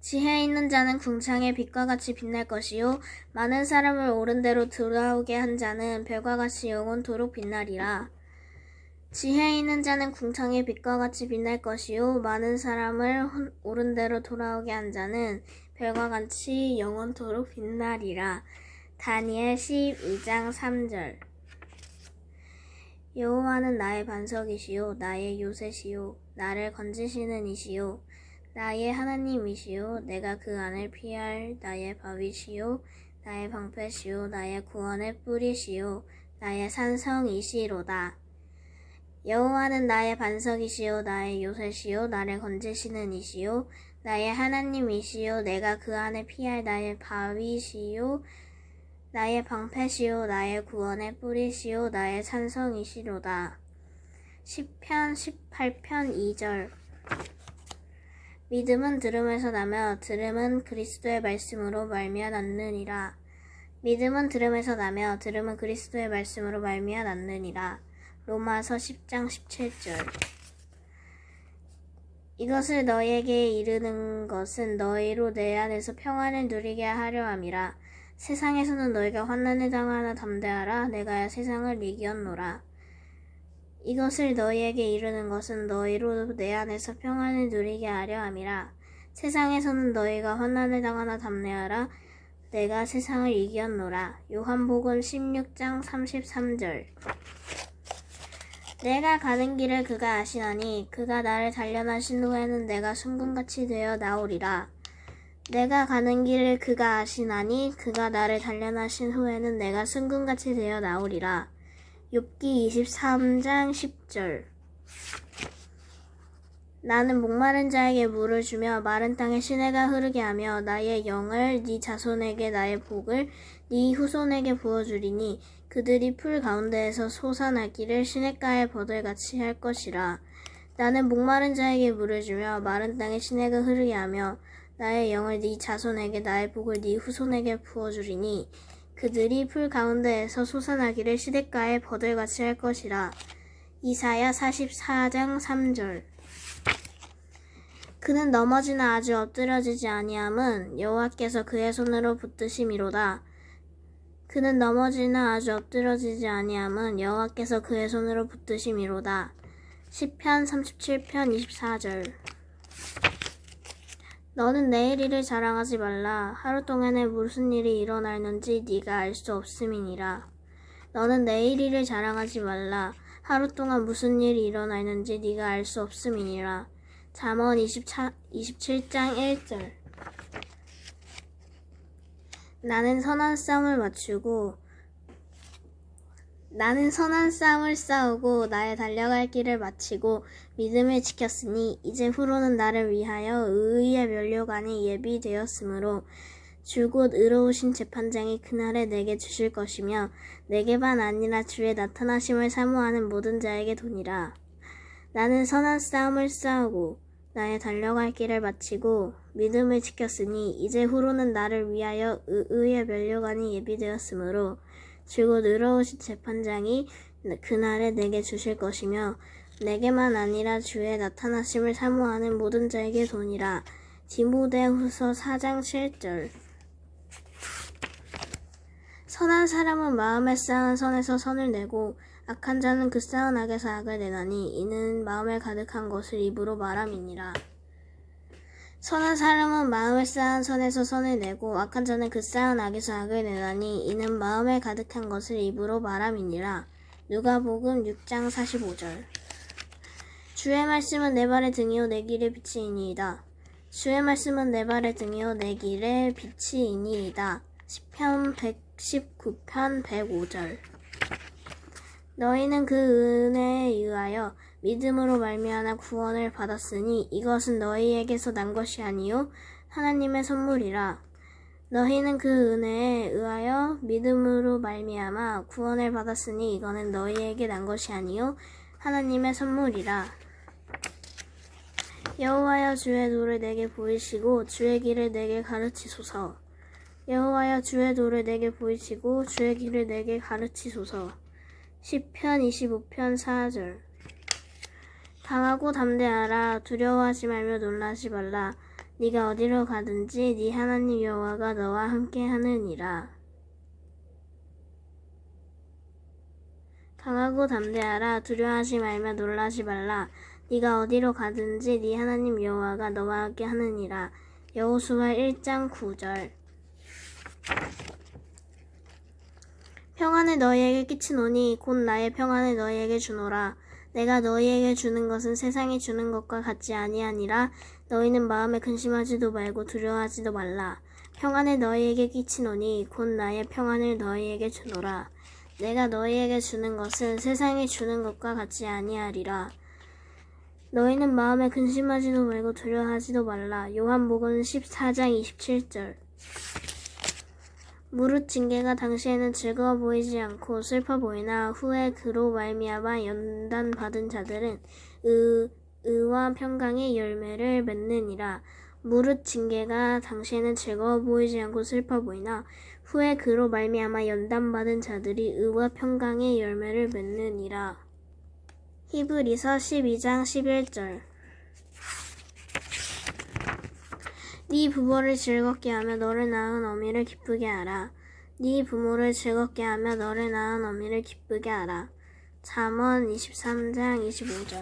지혜 있는 자는 궁창의 빛과 같이 빛날 것이요 많은 사람을 옳은 대로 돌아오게 한 자는 별과 같이 영원토록 빛나리라. 지혜 있는 자는 궁창의 빛과 같이 빛날 것이요 많은 사람을 혼- 옳은 대로 돌아오게 한 자는 별과 같이 영원토록 빛나리라. 다니엘 12장 3절 여호와는 나의 반석이시요 나의 요새시요 나를 건지시는 이시요 나의 하나님이시요 내가 그 안을 피할 나의 바위시요 나의 방패시요 나의 구원의 뿌리시요 나의 산성이시로다. 여호와는 나의 반석이시요 나의 요새시요 나를 건지시는 이시요 나의 하나님이시요 내가 그 안에 피할 나의 바위시요 나의 방패시요 나의 구원의 뿌리시요 나의 산성이시로다. 10편 18편 2절 믿음은 들음에서 나며 들음은 그리스도의 말씀으로 말미암아 낫느니라. 믿음은 들음에서 나며 들음은 그리스도의 말씀으로 말미암아 낫느니라. 로마서 10장 17절 이것을 너희에게 이르는 것은 너희로 내 안에서 평안을 누리게 하려 함이라. 세상에서는 너희가 환난을 당하나 담대하라. 내가 세상을 이겼노라. 이것을 너희에게 이르는 것은 너희로 내 안에서 평안을 누리게 하려 함이라. 세상에서는 너희가 환난을 당하나 담대하라. 내가 세상을 이겼노라. 요한복음 16장 33절 내가 가는 길을 그가 아시나니 그가 나를 단련하신 후에는 내가 순금같이 되어 나오리라. 내가 가는 길을 그가 아시나니 그가 나를 단련하신 후에는 내가 순금같이 되어 나오리라. 욥기 23장 10절 나는 목마른 자에게 물을 주며 마른 땅에 시내가 흐르게 하며 나의 영을 네 자손에게 나의 복을 네 후손에게 부어주리니 그들이 풀 가운데에서 솟아나기를 시냇가의 버들같이 할 것이라. 나는 목마른 자에게 물을 주며 마른 땅에 시내가 흐르게 하며 나의 영을 네 자손에게 나의 복을 네 후손에게 부어주리니 그들이 풀 가운데에서 솟아나기를 시냇가의 버들같이 할 것이라. 이사야 44장 3절 그는 넘어지나 아주 엎드려지지 아니함은 여호와께서 그의 손으로 붙드심이로다. 그는 넘어지나 아주 엎드려지지 아니함은 여호와께서 그의 손으로 붙드심이로다. 시편 37편 24절 너는 내일 일을 자랑하지 말라. 하루 동안에 무슨 일이 일어날는지 네가 알 수 없음이니라. 너는 내일 일을 자랑하지 말라. 하루 동안 무슨 일이 일어날는지 네가 알 수 없음이니라. 잠언 24, 27장 1절 나는 선한 싸움을 맞추고 나는 선한 싸움을 싸우고 나의 달려갈 길을 마치고 믿음을 지켰으니 이제 후로는 나를 위하여 의의 면류관이 예비되었으므로 줄곧 의로우신 재판장이 그날에 내게 주실 것이며 내게만 아니라 주의 나타나심을 사모하는 모든 자에게 도니라. 나는 선한 싸움을 싸우고 나의 달려갈 길을 마치고 믿음을 지켰으니 이제 후로는 나를 위하여 의의 면류관이 예비되었으므로 줄곧 의로우신 재판장이 그날에 내게 주실 것이며 내게만 아니라 주의 나타나심을 사모하는 모든 자에게 도니라. 디모데후서 4장 7절 선한 사람은 마음에 쌓은 선에서 선을 내고 악한 자는 그 쌓은 악에서 악을 내나니 이는 마음에 가득한 것을 입으로 말함이니라. 선한 사람은 마음에 쌓은 선에서 선을 내고 악한 자는 그 쌓은 악에서 악을 내나니 이는 마음에 가득한 것을 입으로 말함이니라. 누가복음 6장 45절 주의 말씀은 내 발의 등이요 내 길의 빛이니이다. 주의 말씀은 내 발의 등이요 내 길의 빛이니이다. 시편 119편 105절 너희는 그 은혜에 의하여 믿음으로 말미암아 구원을 받았으니 이것은 너희에게서 난 것이 아니요 하나님의 선물이라. 너희는 그 은혜에 의하여 믿음으로 말미암아 구원을 받았으니 이거는 너희에게 난 것이 아니요 하나님의 선물이라. 여호와여 주의 도를 내게 보이시고 주의 길을 내게 가르치소서. 여호와여 주의 도를 내게 보이시고 주의 길을 내게 가르치소서. 시편 25편 4절 강하고 담대하라. 두려워하지 말며 놀라지 말라. 네가 어디로 가든지 네 하나님 여호와가 너와 함께 하느니라. 강하고 담대하라. 두려워하지 말며 놀라지 말라. 네가 어디로 가든지 네 하나님 여호와가 너와 함께 하느니라. 여호수아 1장 9절. 평안을 너희에게 끼치노니 곧 나의 평안을 너희에게 주노라 내가 너희에게 주는 것은 세상이 주는 것과 같지 아니하니라 너희는 마음에 근심하지도 말고 두려워하지도 말라 평안을 너희에게 끼치노니 곧 나의 평안을 너희에게 주노라 내가 너희에게 주는 것은 세상이 주는 것과 같지 아니하리라. 너희는 마음에 근심하지도 말고 두려워하지도 말라. 요한복음 14장 27절. 무릇 징계가 당시에는 즐거워 보이지 않고 슬퍼 보이나 후에 그로 말미암아 연단 받은 자들은 의, 의와 평강의 열매를 맺느니라. 무릇 징계가 당시에는 즐거워 보이지 않고 슬퍼 보이나 후에 그로 말미암아 연단 받은 자들이 의와 평강의 열매를 맺느니라. 히브리서 12장 11절 네 부모를 즐겁게 하며 너를 낳은 어미를 기쁘게 하라. 네 부모를 즐겁게 하며 너를 낳은 어미를 기쁘게 하라. 잠언 23장 25절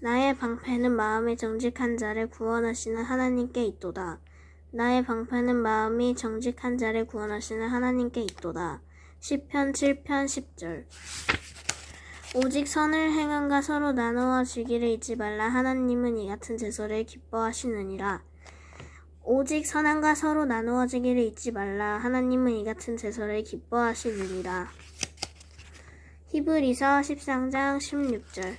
나의 방패는 마음에 정직한 자를 구원하시는 하나님께 있도다. 나의 방패는 마음이 정직한 자를 구원하시는 하나님께 있도다. 시편 7편 10절 오직 선을 행함과 서로 나누어 주기를 잊지 말라 하나님은 이 같은 제소를 기뻐하시느니라. 오직 선함과 서로 나누어 주기를 잊지 말라 하나님은 이 같은 제소를 기뻐하시느니라. 히브리서 13장 16절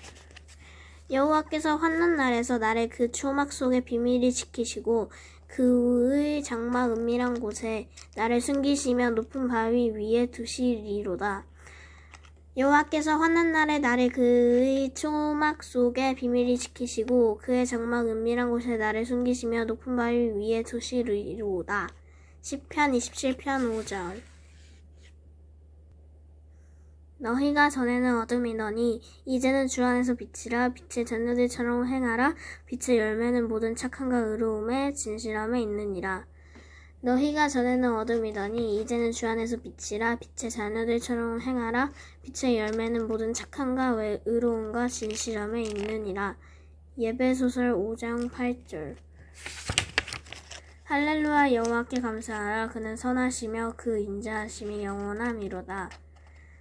여호와께서 환난 날에서 나를 그 초막 속에 비밀히 지키시고 그의 장막 은밀한 곳에 나를 숨기시며 높은 바위 위에 두시리로다. 여호와께서 환난 날에 나를 그의 초막 속에 비밀히 지키시고 그의 장막 은밀한 곳에 나를 숨기시며 높은 바위 위에 두시리로다. 시편 27편 5절. 너희가 전에는 어둠이더니 이제는 주 안에서 빛이라 빛의 자녀들처럼 행하라. 빛의 열매는 모든 착함과 의로움에 진실함에 있느니라 너희가 전에는 어둠이더니 이제는 주 안에서 빛이라 빛의 자녀들처럼 행하라. 빛의 열매는 모든 착함과 의로움과 진실함에 있느니라. 예배소설 5장 8절. 할렐루야 여호와께 감사하라. 그는 선하시며 그 인자하심이 영원함이로다.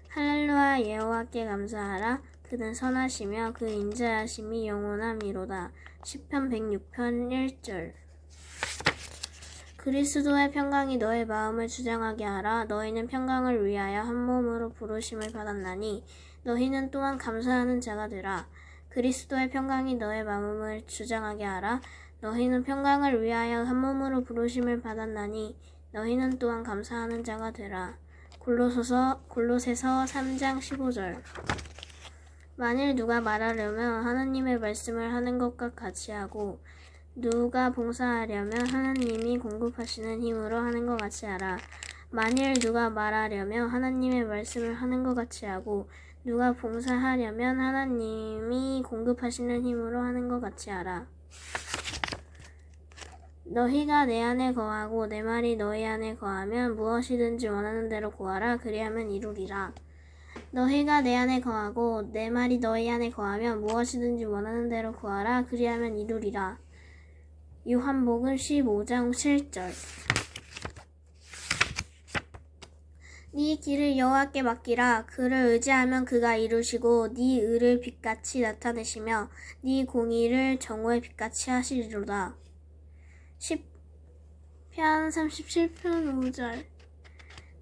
할렐루야 여호와께 감사하라. 그는 선하시며 그 인자하심이 영원함이로다. 시편 106편 1절 그리스도의 평강이 너의 마음을 주장하게 하라. 너희는 평강을 위하여 한 몸으로 부르심을 받았나니 너희는 또한 감사하는 자가 되라. 그리스도의 평강이 너의 마음을 주장하게 하라. 너희는 평강을 위하여 한 몸으로 부르심을 받았나니 너희는 또한 감사하는 자가 되라. 골로서서 골로새서 3장 15절. 만일 누가 말하려면 하나님의 말씀을 하는 것과 같이 하고 누가 봉사하려면 하나님이 공급하시는 힘으로 하는 것 같이 하라. 만일 누가 말하려면 하나님의 말씀을 하는 것 같이 하고 누가 봉사하려면 하나님이 공급하시는 힘으로 하는 것 같이 하라. 너희가 내 안에 거하고 내 말이 너희 안에 거하면 무엇이든지 원하는 대로 구하라 그리하면 이루리라. 너희가 내 안에 거하고 내 말이 너희 안에 거하면 무엇이든지 원하는 대로 구하라 그리하면 이루리라. 요한복음 15장 7절 네 길을 여호와께 맡기라 그를 의지하면 그가 이루시고 네 의를 빛같이 나타내시며 네 공의를 정오의 빛같이 하시리로다. 10편 37편 5절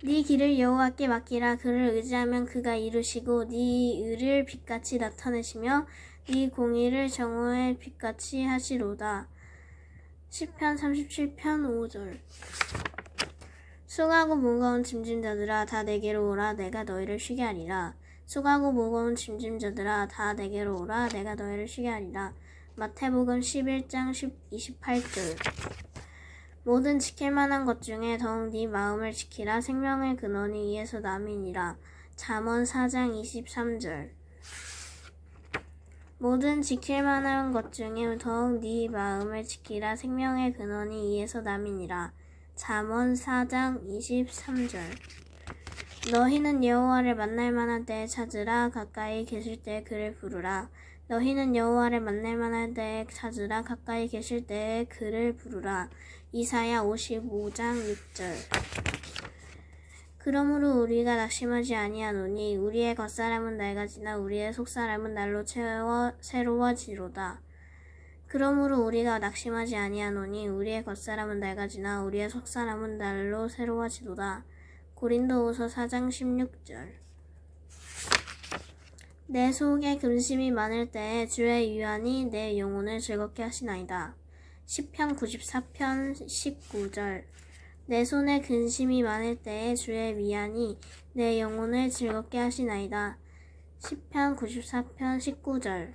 네 길을 여호와께 맡기라 그를 의지하면 그가 이루시고 네 의를 빛같이 나타내시며 네 공의를 정오의 빛같이 하시로다. 10편 37편 5절. 수고하고 무거운 짐진 자들아 다 내게로 오라. 내가 너희를 쉬게 하리라. 수고하고 무거운 짐진 자들아 다 내게로 오라. 내가 너희를 쉬게 하리라. 마태복음 11장 28절. 모든 지킬 만한 것 중에 더욱 네 마음을 지키라. 생명의 근원이 이에서 남이니라. 잠언 4장 23절 모든 지킬 만한 것 중에 더욱 네 마음을 지키라 생명의 근원이 이에서 남이니라. 잠언 4장 23절 너희는 여호와를 만날 만한 때에 찾으라 가까이 계실 때에 그를 부르라. 너희는 여호와를 만날 만한 때에 찾으라 가까이 계실 때에 그를 부르라. 이사야 55장 6절 그러므로 우리가 낙심하지 아니하노니 우리의 겉사람은 낡아지나 우리의 속사람은 날로 채워 새로워지로다. 그러므로 우리가 낙심하지 아니하노니 우리의 겉사람은 낡아지나 우리의 속사람은 날로 새로워지도다. 고린도후서 4장 16절 내 속에 근심이 많을 때에 주의 유한이 내 영혼을 즐겁게 하시나이다. 시편 94편 19절 내 손에 근심이 많을 때에 주의 위안이 내 영혼을 즐겁게 하시나이다. 시편 94편 19절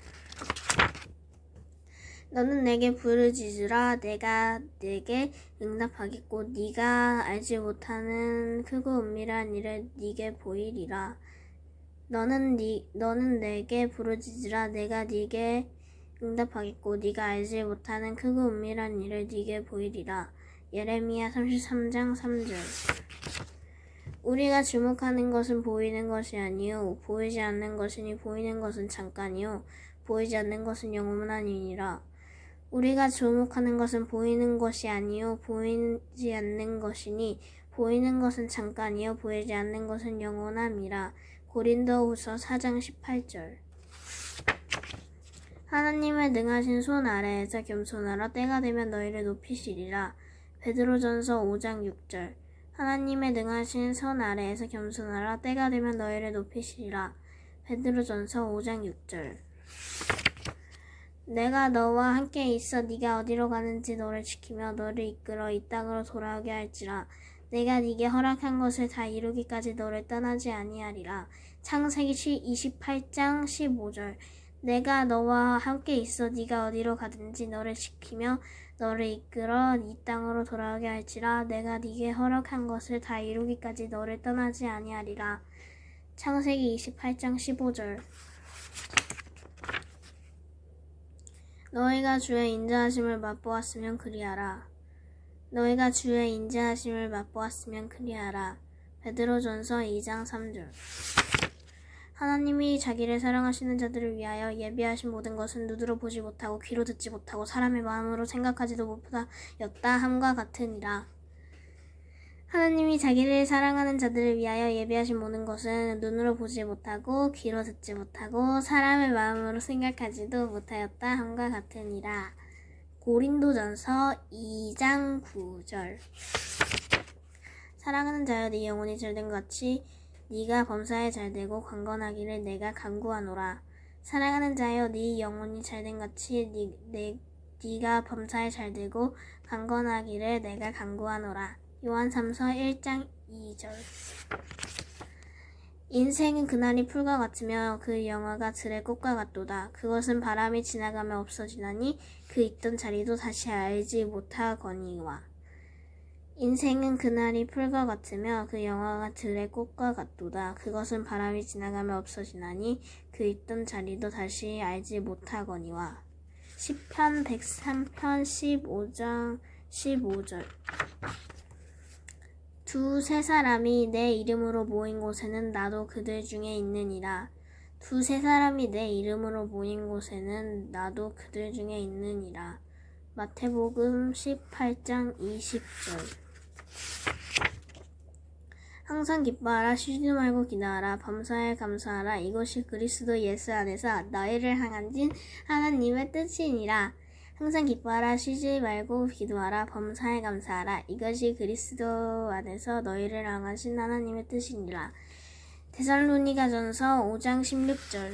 너는 내게 부르짖으라 내가 내게 응답하겠고 네가 알지 못하는 크고 은밀한 일을 네게 보이리라. 너는 네 너는 내게 부르짖으라 내가 네게 응답하겠고 네가 알지 못하는 크고 은밀한 일을 네게 보이리라. 예레미야 33장 3절 우리가 주목하는 것은 보이는 것이 아니요 보이지 않는 것이니 보이는 것은 잠깐이요 보이지 않는 것은 영원하니라. 우리가 주목하는 것은 보이는 것이 아니요 보이지 않는 것이니 보이는 것은 잠깐이요 보이지 않는 것은 영원함이라. 고린도후서 4장 18절 하나님의 능하신 손 아래에서 겸손하라 때가 되면 너희를 높이시리라. 베드로전서 5장 6절. 하나님의 능하신 손 아래에서 겸손하라. 때가 되면 너희를 높이시리라. 베드로전서 5장 6절. 내가 너와 함께 있어 네가 어디로 가는지 너를 지키며 너를 이끌어 이 땅으로 돌아오게 할지라. 내가 네게 허락한 것을 다 이루기까지 너를 떠나지 아니하리라. 창세기 28장 15절. 내가 너와 함께 있어 네가 어디로 가든지 너를 지키며 너를 이끌어 이 땅으로 돌아오게 할지라 내가 네게 허락한 것을 다 이루기까지 너를 떠나지 아니하리라. 창세기 28장 15절 너희가 주의 인자하심을 맛보았으면 그리하라. 너희가 주의 인자하심을 맛보았으면 그리하라. 베드로전서 2장 3절 하나님이 자기를 사랑하시는 자들을 위하여 예비하신 모든 것은 눈으로 보지 못하고 귀로 듣지 못하고 사람의 마음으로 생각하지도 못하였다 함과 같으니라. 하나님이 자기를 사랑하는 자들을 위하여 예비하신 모든 것은 눈으로 보지 못하고 귀로 듣지 못하고 사람의 마음으로 생각하지도 못하였다 함과 같으니라. 고린도전서 2장 9절 사랑하는 자여 네 영혼이 것 같이 네가 범사에 잘되고 강건하기를 내가 간구하노라. 사랑하는 자여 네 영혼이 잘된 같이 네, 네, 네가 범사에 잘되고 강건하기를 내가 간구하노라. 요한 3서 1장 2절 인생은 그날이 풀과 같으며 그 영화가 들의 꽃과 같도다. 그것은 바람이 지나가며 없어지나니 그 있던 자리도 다시 알지 못하거니와. 인생은 그날이 풀과 같으며 그 영화가 들의 꽃과 같도다. 그것은 바람이 지나가며 없어지나니 그 있던 자리도 다시 알지 못하거니와. 10편 103편 15장 15절 두 세 사람이 내 이름으로 모인 곳에는 나도 그들 중에 있느니라. 두 세 사람이 내 이름으로 모인 곳에는 나도 그들 중에 있느니라. 마태복음 18장 20절 항상 기뻐하라 쉬지 말고 기도하라 범사에 감사하라. 이것이 그리스도 예수 안에서 너희를 향한 진 하나님의 뜻이니라. 항상 기뻐하라 쉬지 말고 기도하라 범사에 감사하라. 이것이 그리스도 안에서 너희를 향하신 하나님의 뜻이니라. 데살로니가전서 5장 16절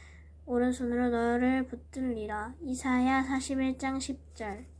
오른손으로 너를 붙들리라. 이사야 41장 10절